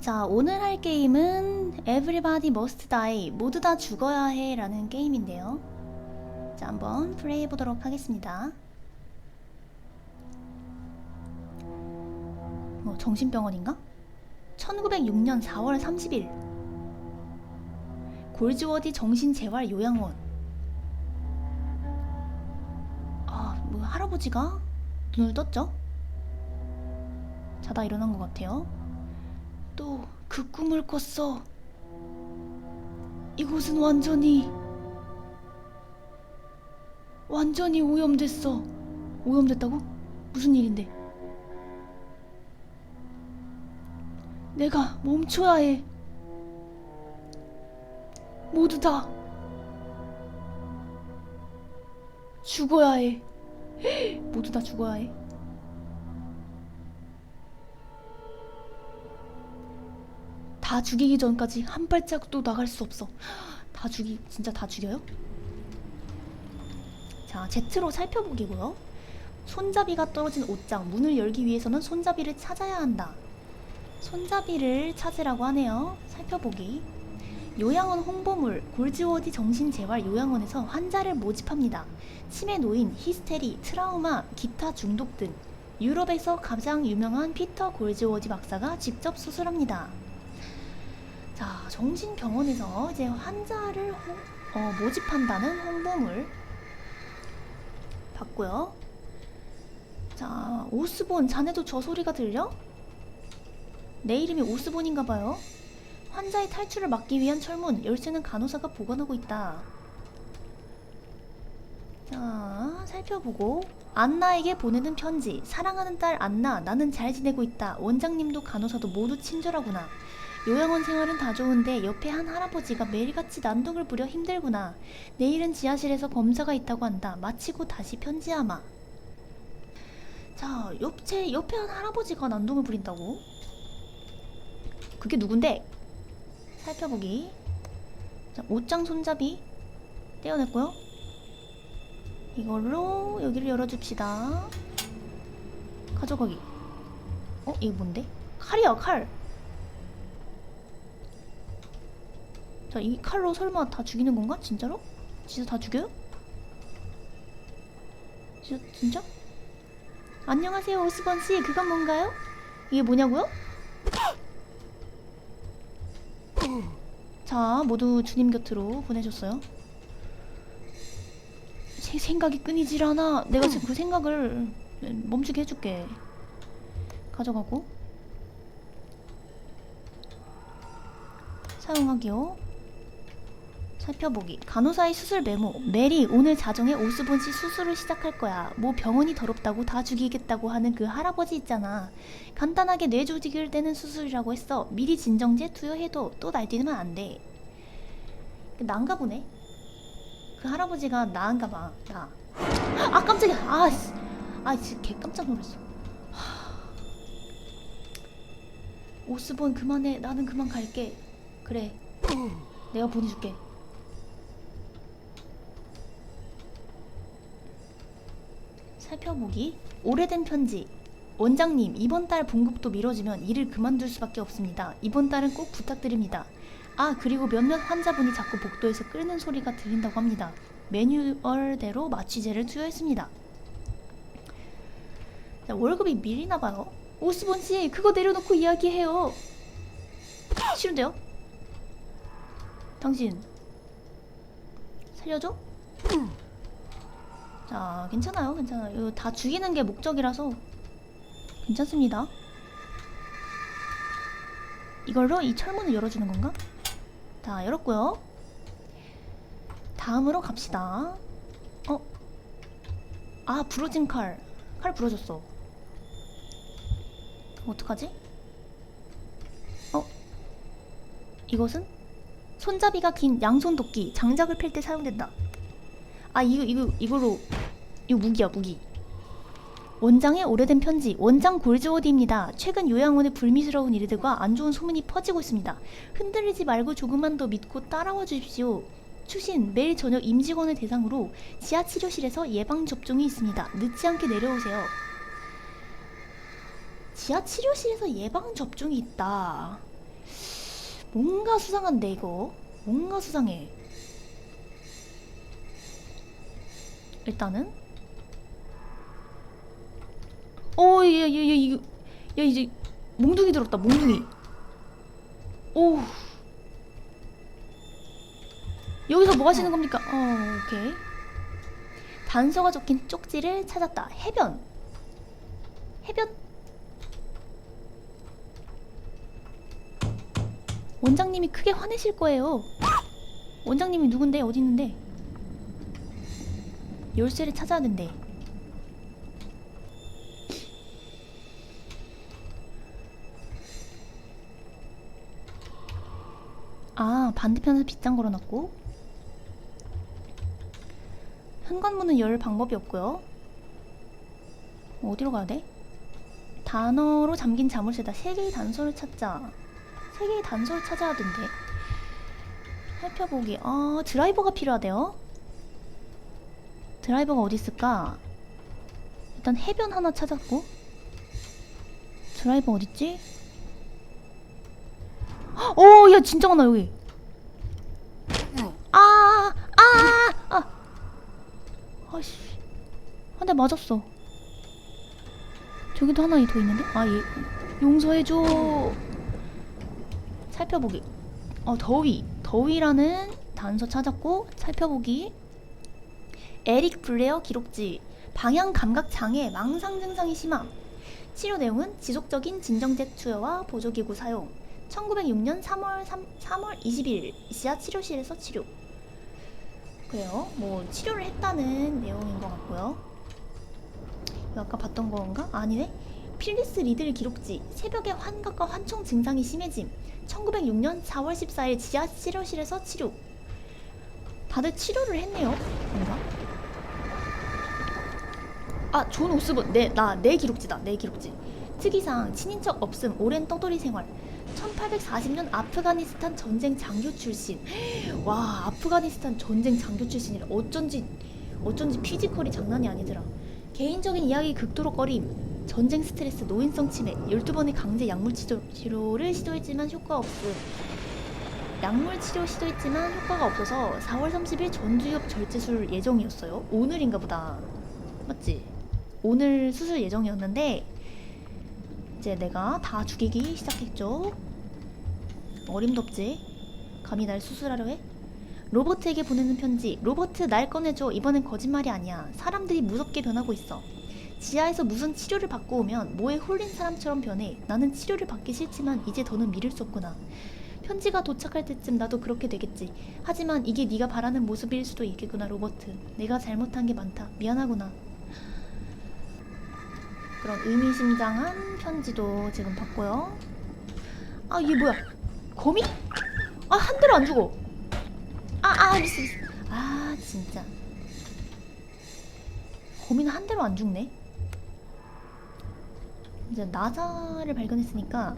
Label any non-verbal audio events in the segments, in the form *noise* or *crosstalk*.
자, 오늘 할 게임은 Everybody Must Die 모두 다 죽어야 해 라는 게임인데요. 자, 한번 플레이 해 보도록 하겠습니다. 뭐 정신병원인가? 1906년 4월 30일 골즈워디 정신재활 요양원 아, 뭐 할아버지가 눈을 떴죠? 자다 일어난 것 같아요. 또 그 꿈을 꿨어. 이곳은 완전히 완전히 오염됐어. 오염됐다고? 무슨 일인데? 내가 멈춰야 해. 모두 다 죽어야 해. *gasps* 모두 다 죽어야 해. 다 죽이기 전까지 한 발짝도 나갈 수 없어. 다 죽이 진짜 다 죽여요? 자, Z로 살펴보기고요. 손잡이가 떨어진 옷장 문을 열기 위해서는 손잡이를 찾아야 한다. 손잡이를 찾으라고 하네요. 살펴보기. 요양원 홍보물 골즈워디 정신재활 요양원에서 환자를 모집합니다. 치매 노인, 히스테리, 트라우마, 기타 중독 등 유럽에서 가장 유명한 피터 골즈워디 박사가 직접 수술합니다. 자, 정신병원에서 이제 환자를 홍- 어, 모집한다는 홍보물 봤고요. 자, 오스본, 자네도 저 소리가 들려? 내 이름이 오스본인가 봐요. 환자의 탈출을 막기 위한 철문, 열쇠는 간호사가 보관하고 있다. 자, 살펴보고 안나에게 보내는 편지. 사랑하는 딸 안나, 나는 잘 지내고 있다. 원장님도 간호사도 모두 친절하구나. 요양원 생활은 다 좋은데 옆에 한 할아버지가 매일같이 난동을 부려 힘들구나. 내일은 지하실에서 검사가 있다고 한다. 마치고 다시 편지하마. 자, 옆에 옆에 한 할아버지가 난동을 부린다고? 그게 누군데? 살펴보기. 자, 옷장 손잡이 떼어냈고요. 이걸로 여기를 열어줍시다. 가져가기. 어, 이게 뭔데? 칼이야, 칼. 자, 이 칼로 설마 다 죽이는 건가? 진짜로? 진짜 다 죽여요? 진짜, 진짜? 안녕하세요, 오스번 씨. 그건 뭔가요? 이게 뭐냐고요? 자, 모두 주님 곁으로 보내줬어요. 제 생각이 끊이질 않아. 내가 지금 그 생각을 멈추게 해줄게. 가져가고. 사용하기요. 살펴보기. 간호사의 수술 메모. 메리, 오늘 자정에 오스본 씨 수술을 시작할 거야. 뭐 병원이 더럽다고 다 죽이겠다고 하는 그 할아버지 있잖아. 간단하게 뇌 조직을 떼는 수술이라고 했어. 미리 진정제 투여해도 또 날뛰면 안 돼. 난가 보네. 그 할아버지가 나은가 봐. 나. 아 깜짝이야. 아, 씨. 아, 진짜 개 깜짝 놀랐어. 하. 오스본 그만해. 나는 그만 갈게. 그래. 내가 보내줄게. 살펴보기. 오래된 편지. 원장님, 이번 달 봉급도 미뤄지면 일을 그만둘 수밖에 없습니다. 이번 달은 꼭 부탁드립니다. 아, 그리고 몇몇 환자분이 자꾸 복도에서 끓는 소리가 들린다고 합니다. 매뉴얼대로 마취제를 투여했습니다. 자, 월급이 밀리나 봐요. 오스본 씨, 그거 내려놓고 이야기해요. 싫은데요? 당신 살려줘? 자, 괜찮아요, 괜찮아요. 다 죽이는 게 목적이라서 괜찮습니다. 이걸로 이 철문을 열어주는 건가? 자, 열었고요. 다음으로 갑시다. 어? 아, 부러진 칼. 칼 부러졌어. 어떡하지? 어? 이것은? 손잡이가 긴 양손 도끼. 장작을 팰때 사용된다. 아, 이거, 이거, 이거로. 이거 무기야, 무기. 원장의 오래된 편지. 원장 골즈워디입니다. 최근 요양원의 불미스러운 일들과 안 좋은 소문이 퍼지고 있습니다. 흔들리지 말고 조금만 더 믿고 따라와 주십시오. 추신 매일 저녁 임직원을 대상으로 지하 치료실에서 예방 접종이 있습니다. 늦지 않게 내려오세요. 지하 치료실에서 예방 접종이 있다. 뭔가 수상한데 이거 뭔가 수상해 일단은 어야야야 이거 야 이제 몽둥이 들었다 몽둥이 오 여기서 뭐 하시는 겁니까 어 오케이 단서가 적힌 쪽지를 찾았다 해변 해변 원장님이 크게 화내실 거예요. 원장님이 누군데? 어디 있는데? 열쇠를 찾아야 된대. 아, 반대편에서 빗장 걸어놨고. 현관문은 열 방법이 없고요. 어디로 가야 돼? 단어로 잠긴 자물쇠다. 세 개의 단서를 찾자. 세 개의 단서를 찾아야 된대. 살펴보기. 아, 드라이버가 필요하대요. 드라이버가 어디 있을까? 일단 해변 하나 찾았고. 드라이버 어딨지? 오, 야, 진짜 많아, 여기. 아, 아, 아. 아씨. 한 대 맞았어. 저기도 하나 더 있는데? 아, 얘. 용서해줘. 살펴보기. 어, 더위. 더위라는 단서 찾았고, 살펴보기. 에릭 블레어 기록지. 방향 감각 장애, 망상 증상이 심함. 치료 내용은 지속적인 진정제 투여와 보조기구 사용. 1906년 3월 3, 3월 20일 지하 치료실에서 치료. 그래요. 뭐 치료를 했다는 내용인 것 같고요. 이거 아까 봤던 건가? 아니네. 필리스 리들 기록지. 새벽에 환각과 환청 증상이 심해짐. 1906년 4월 14일 지하 치료실에서 치료. 다들 치료를 했네요. 뭔가? 아, 존 오스본. 내, 나, 내 기록지다. 내 기록지. 특이사항, 친인척 없음, 오랜 떠돌이 생활. 1840년 아프가니스탄 전쟁 장교 출신. *gasps* 와, 아프가니스탄 전쟁 장교 출신이라 어쩐지, 어쩐지 피지컬이 장난이 아니더라. 개인적인 이야기 극도로 꺼림. 전쟁 스트레스, 노인성 치매, 12번의 강제 약물 치료, 치료를 시도했지만 효과 없음. 약물 치료 시도했지만 효과가 없어서 4월 30일 전두엽 절제술 예정이었어요. 오늘인가 보다. 맞지? 오늘 수술 예정이었는데 이제 내가 다 죽이기 시작했죠. 어림도 없지. 감히 날 수술하려 해? 로버트에게 보내는 편지. 로버트 날 꺼내줘. 이번엔 거짓말이 아니야. 사람들이 무섭게 변하고 있어. 지하에서 무슨 치료를 받고 오면 뭐에 홀린 사람처럼 변해. 나는 치료를 받기 싫지만 이제 더는 미룰 수 없구나. 편지가 도착할 때쯤 나도 그렇게 되겠지. 하지만 이게 네가 바라는 모습일 수도 있겠구나, 로버트. 내가 잘못한 게 많다. 미안하구나. 그런 의미심장한 편지도 지금 받고요. 아, 이게 뭐야? 거미? 아, 한 대로 안 죽어. 아, 아, 미스, 미스. 아, 진짜. 거미는 한 대로 안 죽네. 이제 나사를 발견했으니까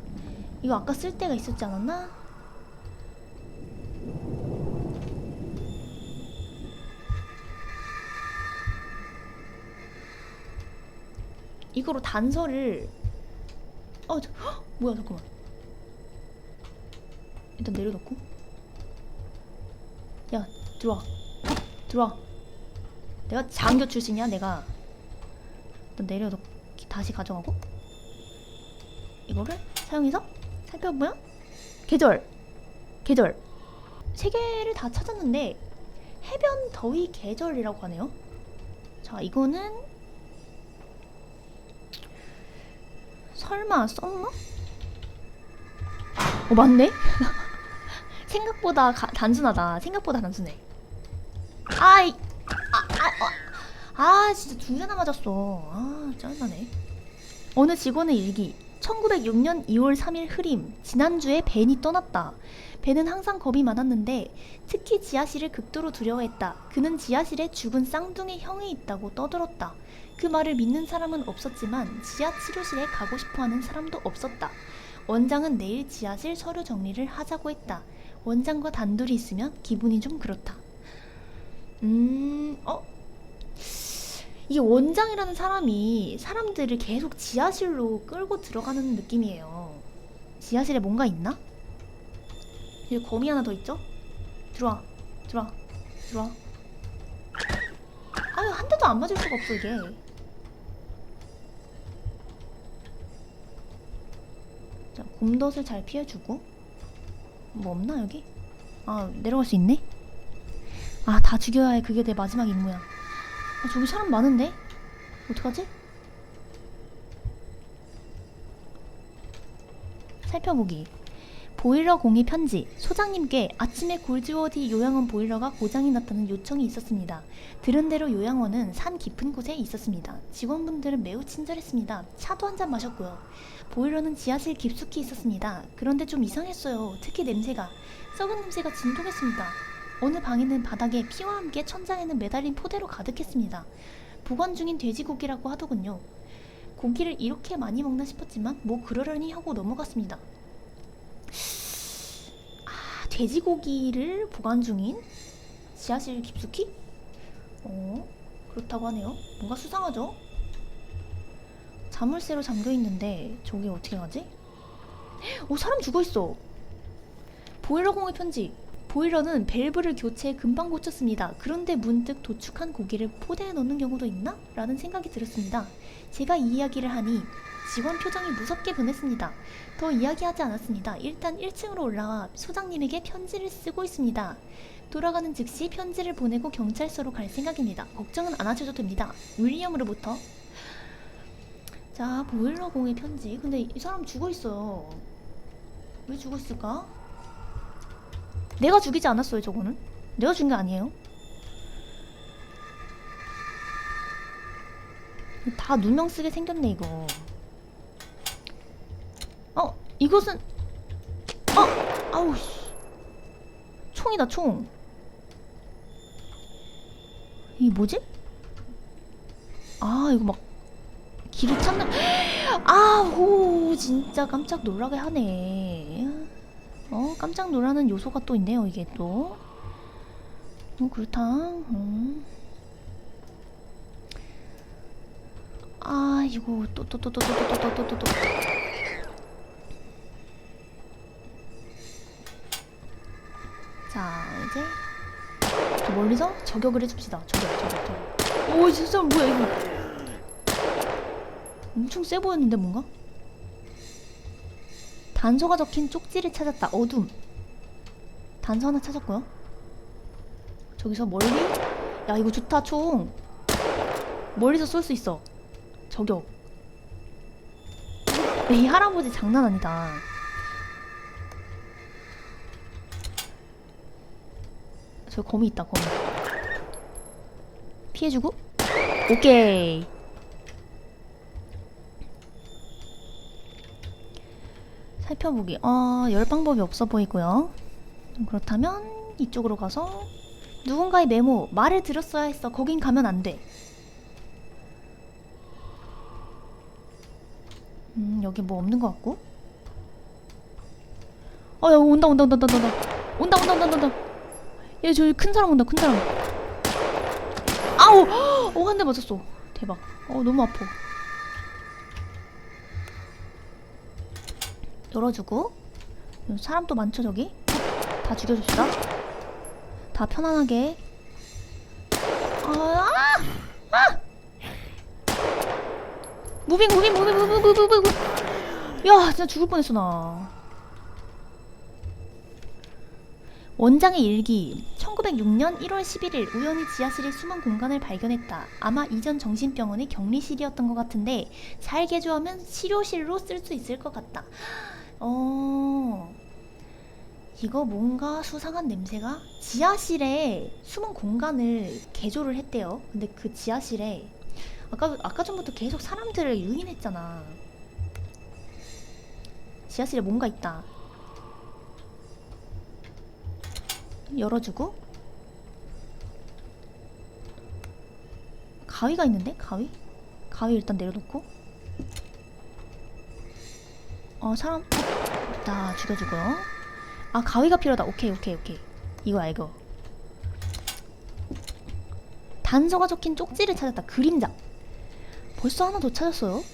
이거 아까 쓸 때가 있었지 않았나? 이거로 단서를 어, 저, 헉! 뭐야 잠깐만. 일단 내려놓고. 야 들어와. 들어와. 내가 장교 출신이야 내가. 일단 내려놓고 다시 가져가고. 이거를 사용해서 살펴보면 계절. 계절. 세 개를 다 찾았는데 해변 더위 계절이라고 하네요. 자 이거는 설마 썼나? 어 맞네? *laughs* 생각보다 가, 단순하다. 생각보다 단순해. 아이, 아, 아, 어. 아 진짜 두 대나 맞았어. 아 짜증나네. 어느 직원의 일기. 1906년 2월 3일 흐림. 지난주에 벤이 떠났다. 벤은 항상 겁이 많았는데 특히 지하실을 극도로 두려워했다. 그는 지하실에 죽은 쌍둥이 형이 있다고 떠들었다. 그 말을 믿는 사람은 없었지만 지하 치료실에 가고 싶어 하는 사람도 없었다. 원장은 내일 지하실 서류 정리를 하자고 했다. 원장과 단둘이 있으면 기분이 좀 그렇다. 음, 어? 이게 원장이라는 사람이 사람들을 계속 지하실로 끌고 들어가는 느낌이에요. 지하실에 뭔가 있나? 여기 거미 하나 더 있죠? 들어와 들어와 들어와 아유 한 대도 안 맞을 수가 없어 이게 자 곰덫을 잘 피해주고 뭐 없나 여기? 아 내려갈 수 있네? 아 다 죽여야 해 그게 내 마지막 임무야 아, 저기 사람 많은데? 어떡하지? 살펴보기 보일러 공의 편지 소장님께 아침에 골즈워디 요양원 보일러가 고장이 났다는 요청이 있었습니다. 들은 대로 요양원은 산 깊은 곳에 있었습니다. 직원분들은 매우 친절했습니다. 차도 한 잔 마셨고요. 보일러는 지하실 깊숙이 있었습니다. 그런데 좀 이상했어요. 특히 냄새가 썩은 냄새가 진동했습니다. 어느 방에는 바닥에 피와 함께 천장에는 매달린 포대로 가득했습니다. 보관 중인 돼지고기라고 하더군요. 고기를 이렇게 많이 먹나 싶었지만 뭐 그러려니 하고 넘어갔습니다. 아, 돼지고기를 보관 중인 지하실 깊숙이? 어, 그렇다고 하네요. 뭔가 수상하죠? 자물쇠로 잠겨 있는데 저기 어떻게 가지? 오, 사람 죽어 있어. 보일러 공의 편지. 보일러는 밸브를 교체해 금방 고쳤습니다. 그런데 문득 도축한 고기를 포대에 넣는 경우도 있나? 라는 생각이 들었습니다. 제가 이 이야기를 하니 직원 표정이 무섭게 변했습니다. 더 이야기하지 않았습니다. 일단 1층으로 올라와 소장님에게 편지를 쓰고 있습니다. 돌아가는 즉시 편지를 보내고 경찰서로 갈 생각입니다. 걱정은 안 하셔도 됩니다. 윌리엄으로부터. 자, 보일러 공의 편지. 근데 이 사람 죽어 있어요. 왜 죽어 있을까? 내가 죽이지 않았어요, 저거는. 내가 죽인 게 아니에요. 다 누명 쓰게 생겼네 이거. 어 이것은 어 아우 씨 총이다 총. 이게 뭐지? 아 이거 막 길을 찾는 아우 진짜 깜짝 놀라게 하네. 어 깜짝 놀라는 요소가 또 있네요 이게 또. 어 그렇다. 음. 아 이거 또 또 또 또 또 또 또 또또 이제? 저 멀리서? 저격을 해줍시다. 저격 저격 저격. 오 진짜 뭐야 이거? 엄청 세 보였는데 뭔가? 단서가 적힌 쪽지를 찾았다. 어둠. 단서 하나 찾았고요. 저기서 멀리? 야 이거 좋다 총. 멀리서 쏠 수 있어. 저격. 이 할아버지 장난 아니다. 저 거미 있다, 거미. 피해주고. 오케이. 살펴보기. 어, 열 방법이 없어 보이고요. 그렇다면 이쪽으로 가서 누군가의 메모, 말을 들었어야 했어. 거긴 가면 안 돼. 음 여기 뭐 없는 것 같고 어야 온다 온다 온다 온다 온다 온다 온다 온다 온다 얘 저기 큰 사람 온다 큰 사람. 아우 *gasps* 어한 대 맞았어. 대박. 어 너무 아파. 열어주고. 여기 사람 또 많죠 저기? 다 죽여줍시다. 다 편안하게. 아, 아! 아! 무빙 무빙 무빙 무빙 무빙 무빙. 야 진짜 죽을 뻔했어 나 원장의 일기 1906년 1월 11일 우연히 지하실에 숨은 공간을 발견했다 아마 이전 정신병원의 격리실이었던 것 같은데 잘 개조하면 치료실로 쓸 수 있을 것 같다 어 이거 뭔가 수상한 냄새가 지하실에 숨은 공간을 개조를 했대요 근데 그 지하실에 아까 아까 전부터 계속 사람들을 유인했잖아. 지하실에 뭔가 있다. 열어주고 가위가 있는데 가위? 가위 일단 내려놓고 어 사람 다 죽여주고요. 아 가위가 필요하다. 오케이 오케이 오케이 이거야 이거. 단서가 적힌 쪽지를 찾았다. 그림자. 벌써 하나 더 찾았어요.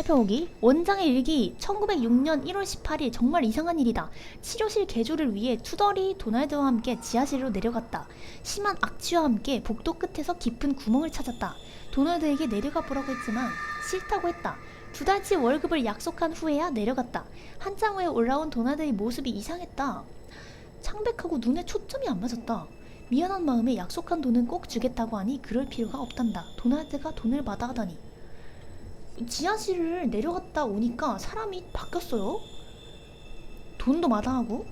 살펴보기. 원장의 일기 1906년 1월 18일 정말 이상한 일이다. 치료실 개조를 위해 투덜이 도날드와 함께 지하실로 내려갔다. 심한 악취와 함께 복도 끝에서 깊은 구멍을 찾았다. 도널드에게 내려가 보라고 했지만 싫다고 했다. 두 달치 월급을 약속한 후에야 내려갔다. 한참 후에 올라온 도날드의 모습이 이상했다. 창백하고 눈에 초점이 안 맞았다. 미안한 마음에 약속한 돈은 꼭 주겠다고 하니 그럴 필요가 없단다. 도날드가 돈을 받아 하다니. 지하실을 내려갔다 오니까 사람이 바뀌었어요. 돈도 마다하고.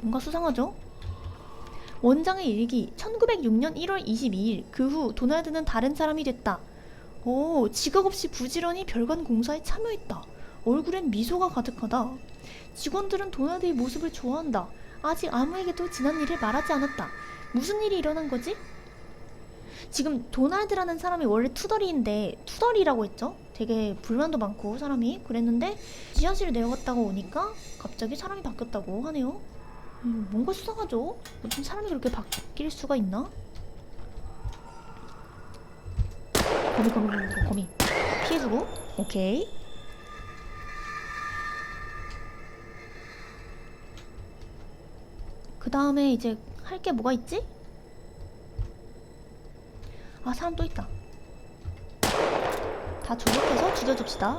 뭔가 수상하죠? 원장의 일기 1906년 1월 22일 그 후 도날드는 다른 사람이 됐다. 오, 지각 없이 부지런히 별관 공사에 참여했다. 얼굴엔 미소가 가득하다. 직원들은 도날드의 모습을 좋아한다. 아직 아무에게도 지난 일을 말하지 않았다. 무슨 일이 일어난 거지? 지금 도날드라는 사람이 원래 투덜이인데 투덜이라고 했죠? 되게 불만도 많고 사람이 그랬는데 지하실에 내려갔다가 오니까 갑자기 사람이 바뀌었다고 하네요. 음, 뭔가 수상하죠? 어쩜 사람이 그렇게 바뀔 수가 있나? 거미 거미 거미, 거미 피해주고 오케이 그 다음에 이제 할 게 뭐가 있지? 아 사람 또 있다. 다 조력해서 죽여줍시다.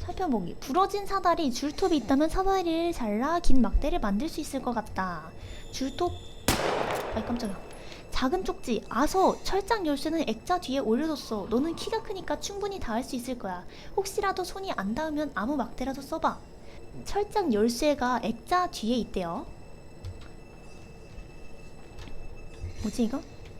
살펴보기. 부러진 사다리 줄톱이 있다면 사다리를 잘라 긴 막대를 만들 수 있을 것 같다. 줄톱. 아이 깜짝이야. 작은 쪽지. 아서 철장 열쇠는 액자 뒤에 올려뒀어. 너는 키가 크니까 충분히 닿을 수 있을 거야. 혹시라도 손이 안 닿으면 아무 막대라도 써봐. 철장 열쇠가 액자 뒤에 있대요. 뭐지 이거?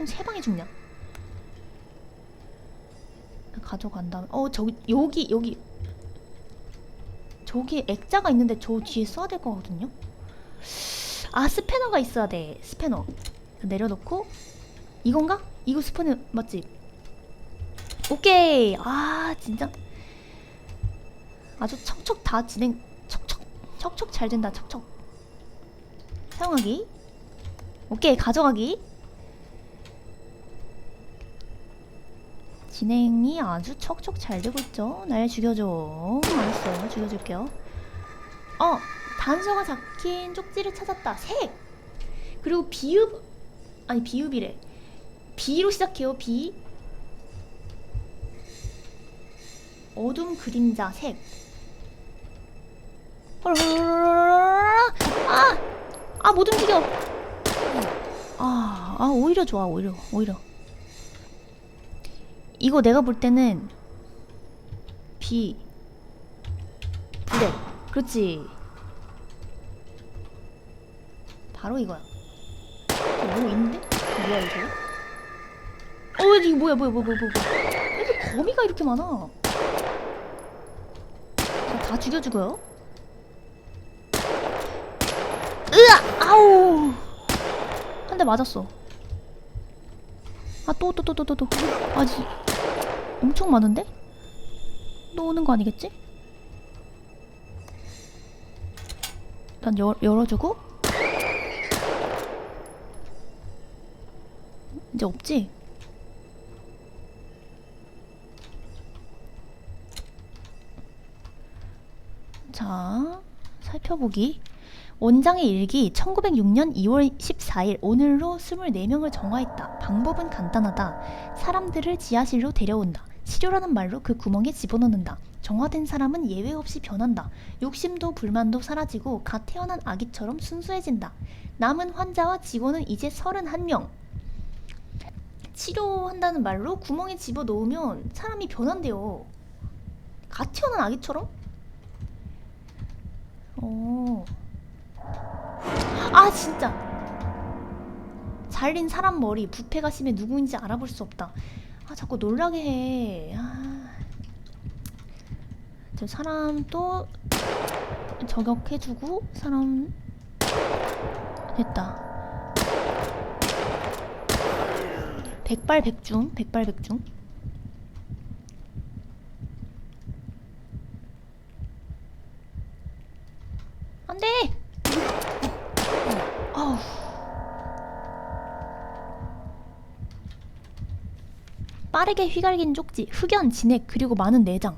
총 세 방에 죽냐? 가져간 다음에 어 저기 여기 여기 저기 액자가 있는데 저 뒤에 써야 될 거거든요. 아 스패너가 있어야 돼 스패너 내려놓고 이건가? 이거 스패너 맞지? 오케이 아 진짜 아주 척척 다 진행 척척 척척 잘 된다 척척 사용하기 오케이 가져가기 진행이 아주 척척 잘 되고 있죠? 날 죽여줘. 알았어 죽여줄게요. 어 단서가 적힌 쪽지를 찾았다. 색 그리고 비읍 아니 비읍이래. 비로 시작해요 비. 어둠 그림자 색 아! 아, 못 움직여. 아, 아, 오히려 좋아, 오히려, 오히려. 이거 내가 볼 때는 비, 블랙. 그렇지. 바로 이거야. 어, 뭐 있는데? 뭐야, 이거? 어, 이거 뭐야, 뭐야, 뭐야, 뭐야, 뭐야. 왜 이렇게 거미가 이렇게 많아? 자, 다 죽여주고요. 으아! 아우! 한 대 맞았어. 아, 또, 또, 또, 또, 또, 또. 아직 엄청 많은데? 또 오는 거 아니겠지? 일단 열, 열어주고. 이제 없지? 자, 살펴보기. 원장의 일기 1906년 2월 14일 오늘로 24명을 정화했다. 방법은 간단하다. 사람들을 지하실로 데려온다. 치료라는 말로 그 구멍에 집어넣는다. 정화된 사람은 예외 없이 변한다. 욕심도 불만도 사라지고 갓 태어난 아기처럼 순수해진다. 남은 환자와 직원은 이제 31명. 치료한다는 말로 구멍에 집어넣으면 사람이 변한대요. 갓 태어난 아기처럼? 어. 아 진짜 잘린 사람 머리 부패가 심해 누구인지 알아볼 수 없다 아 자꾸 놀라게 해 아. 저 사람 또 저격해주고 사람 됐다. 백발백중, 백발백중. 안 돼! 아우. 빠르게 휘갈긴 쪽지, 흑연, 진액, 그리고 많은 내장.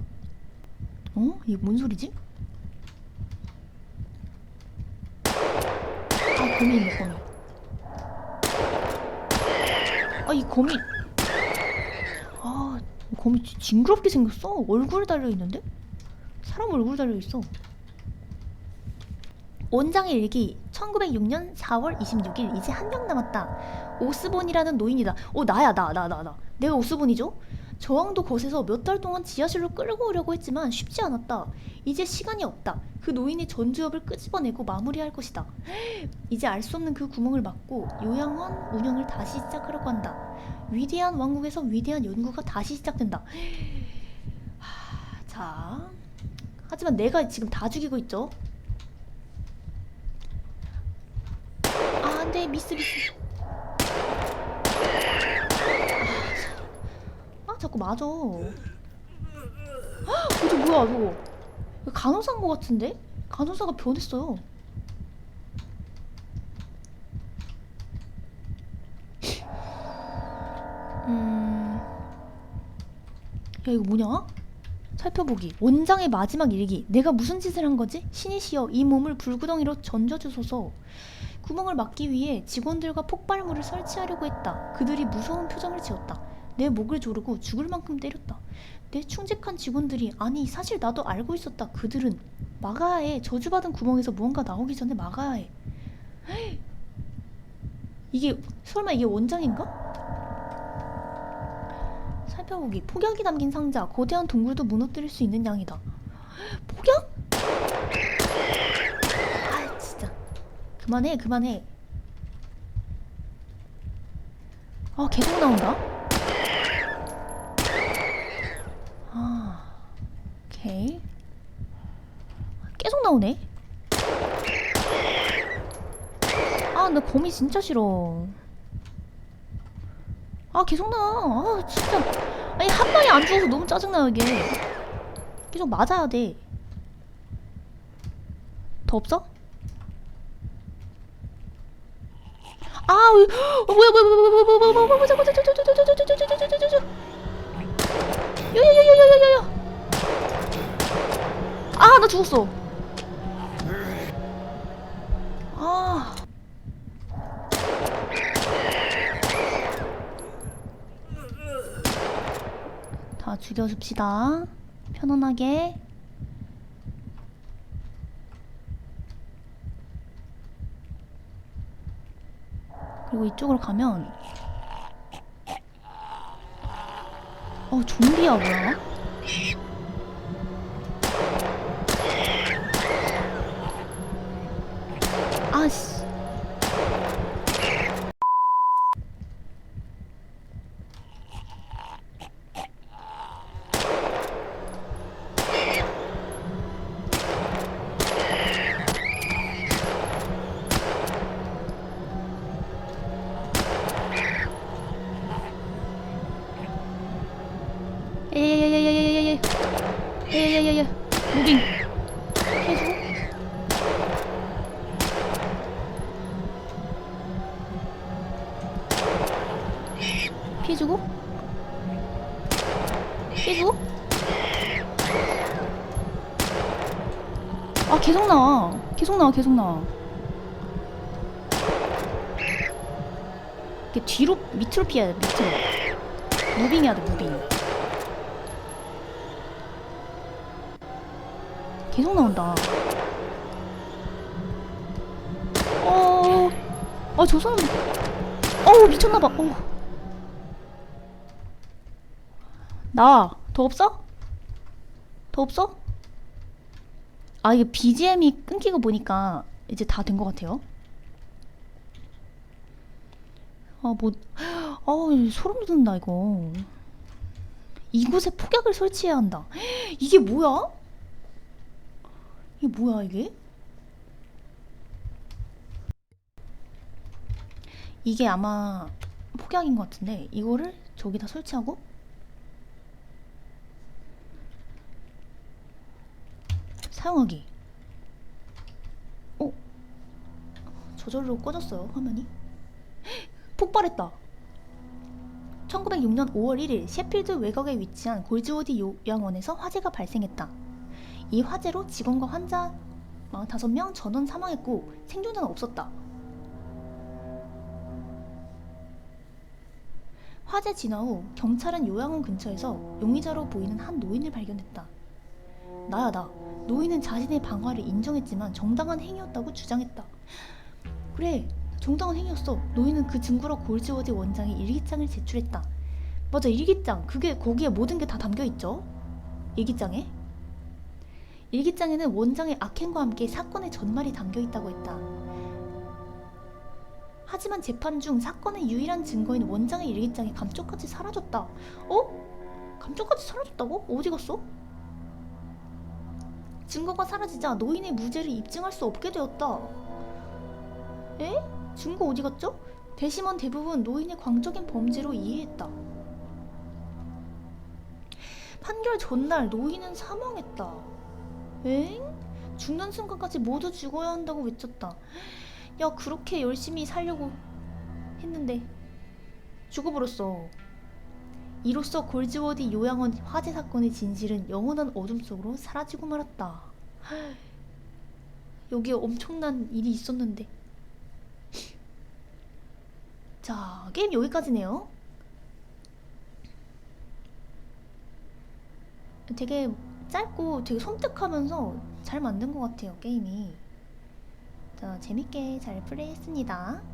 어? 이게 뭔 소리지? 아, 거미 있네, 거미. 아, 이 거미. 아, 이 거미 지- 징그럽게 생겼어. 얼굴에 달려있는데? 사람 얼굴 달려있어. 원장의 일기 1906년 4월 26일 이제 한 명 남았다. 오스본이라는 노인이다. 어 나야 나 나 나 나. 내가 오스본이죠? 저항도 거세서 몇 달 동안 지하실로 끌고 오려고 했지만 쉽지 않았다. 이제 시간이 없다. 그 노인의 전두엽을 끄집어내고 마무리할 것이다. *gasps* 이제 알 수 없는 그 구멍을 막고 요양원 운영을 다시 시작하려고 한다. 위대한 왕국에서 위대한 연구가 다시 시작된다. *sighs* 하, 자, 하지만 내가 지금 다 죽이고 있죠. 아, 안 돼. 미스, 미스. 아, 자꾸 맞아. 헉, 이거 뭐야, 저거. 간호사인 것 같은데? 간호사가 변했어요. 음. 야, 이거 뭐냐? 살펴보기. 원장의 마지막 일기. 내가 무슨 짓을 한 거지? 신이시여, 이 몸을 불구덩이로 던져주소서. 구멍을 막기 위해 직원들과 폭발물을 설치하려고 했다. 그들이 무서운 표정을 지었다. 내 목을 조르고 죽을 만큼 때렸다. 내 충직한 직원들이 아니 사실 나도 알고 있었다. 그들은 막아야 해. 저주받은 구멍에서 무언가 나오기 전에 막아야 해. *gasps* 이게 설마 이게 원장인가? 살펴보기. 폭약이 담긴 상자. 거대한 동굴도 무너뜨릴 수 있는 양이다. *gasps* 폭약? 아 진짜. 그만해 그만해. 아 계속 나온다. 오케이. 계속 나오네. 아, 나 거미 진짜 싫어. 아, 계속 나와. 아, 진짜. 아니, 한 방에 안 죽어서 너무 짜증나, 이게. 계속 맞아야 돼. 더 없어? 아, 왜- 어, 뭐야, 뭐야, 뭐야, 뭐야, 뭐야, 뭐야, 뭐야, 뭐야, 뭐야, 잠깐, 잠깐, 잠깐, 잠깐, 잠깐, 죽었어. 아. 다 죽여줍시다. 편안하게. 그리고 이쪽으로 가면 어 좀비야 뭐야? 계속 나와. 이게 뒤로 밑으로 피해야 돼 밑으로. 무빙 해야 돼 무빙. 계속 나온다. 어... 아저 사람. 어우 미쳤나봐. 어. 나와. 더 없어? 더 없어? 아 이게 BGM이 끊기고 보니까 이제 다 된 것 같아요 아 뭐 아우 소름 돋는다 이거 이곳에 폭약을 설치해야 한다 *gasps* 이게 뭐야? 이게 뭐야 이게? 이게 아마 폭약인 것 같은데 이거를 저기다 설치하고 사용하기 어? 저절로 꺼졌어요 화면이 *gasps* 폭발했다 1906년 5월 1일 셰필드 외곽에 위치한 골즈워디 요양원에서 화재가 발생했다 이 화재로 직원과 환자 45명 전원 사망했고 생존자는 없었다 화재 진화 후 경찰은 요양원 근처에서 용의자로 보이는 한 노인을 발견했다. 나야 나. 노인은 자신의 방화를 인정했지만 정당한 행위였다고 주장했다. 그래, 정당한 행위였어. 노인은 그 증거로 골즈워드 원장이 일기장을 제출했다. 맞아, 일기장. 그게 거기에 모든 게 다 담겨 있죠. 일기장에. 일기장에는 원장의 악행과 함께 사건의 전말이 담겨 있다고 했다. 하지만 재판 중 사건의 유일한 증거인 원장의 일기장이 감쪽같이 사라졌다. 어? 감쪽같이 사라졌다고? 어디 갔어? 증거가 사라지자 노인의 무죄를 입증할 수 없게 되었다. 에? 증거 어디 갔죠? 배심원 대부분 노인의 광적인 범죄로 이해했다. 판결 전날 노인은 사망했다. 엥? 죽는 순간까지 모두 죽어야 한다고 외쳤다. 야 그렇게 열심히 살려고 했는데 죽어버렸어. 이로써 골즈워디 요양원 화재 사건의 진실은 영원한 어둠 속으로 사라지고 말았다. *gasps* 여기에 엄청난 일이 있었는데. *laughs* 자, 게임 여기까지네요. 되게 짧고 되게 섬뜩하면서 잘 만든 것 같아요, 게임이. 자, 재밌게 잘 플레이했습니다.